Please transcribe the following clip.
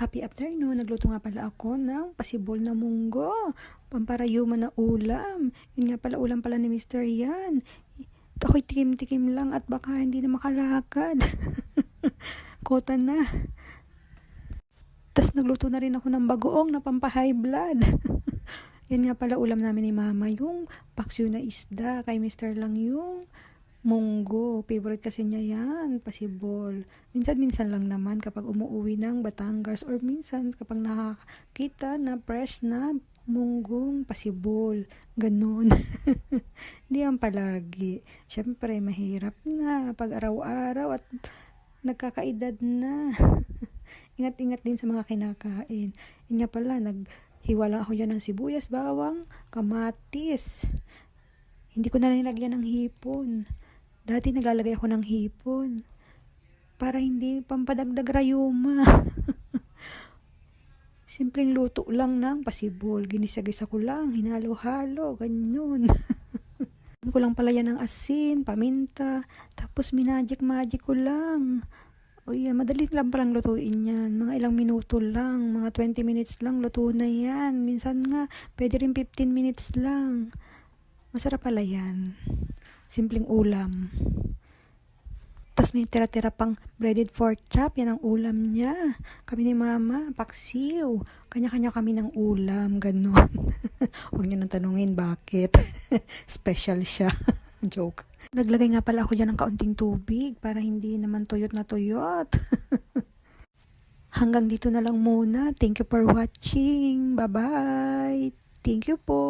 Happy afternoon. Nagluto nga pala ako ng pasibol na munggo. Pamparayuma na ulam. Yun nga pala ulam pala ni Mr. Yan. Ako'y tikim-tikim lang at baka hindi na makalakad. Kota na. Tapos nagluto na rin ako ng bagoong na pampahay blood. Yan nga pala ulam namin ni Mama. Yung paksyo na isda. Kay Mr. lang yung munggo. Favorite kasi niya yan, pasibol. Minsan-minsan lang naman kapag umuwi ng Batangas or minsan kapag nakakita na fresh na munggong pasibol. Ganon. Hindi yan palagi. Siyempre, mahirap na pag araw-araw at nagkakaedad na. Ingat-ingat din sa mga kinakain. Yun nga pala, naghiwala ako dyan ng sibuyas, bawang, kamatis. Hindi ko na nilagyan ng hipon. Dati naglalagay ako ng hipon. Para hindi pampadagdag rayuma. Simpleng luto lang ng pasibol. Ginisa-gisa ko lang, hinalo-halo, ganyan. ko lang pala yan ng asin, paminta, tapos minagic-magic ko lang. O yan, madali lang palang lutuin yan. Mga ilang minuto lang, mga 20 minutes lang, luto na yan. Minsan nga, pwede rin 15 minutes lang. Masarap pala yan. Simpleng ulam. Tapos may tira-tira pang breaded pork chop. Yan ang ulam niya. Kami ni mama, paksiw. Kanya-kanya kami ng ulam. Ganon. Huwag niyo nang tanungin bakit. Special siya. Joke. Naglagay nga pala ako dyan ng kaunting tubig para hindi naman tuyot na tuyot. Hanggang dito na lang muna. Thank you for watching. Bye-bye. Thank you po.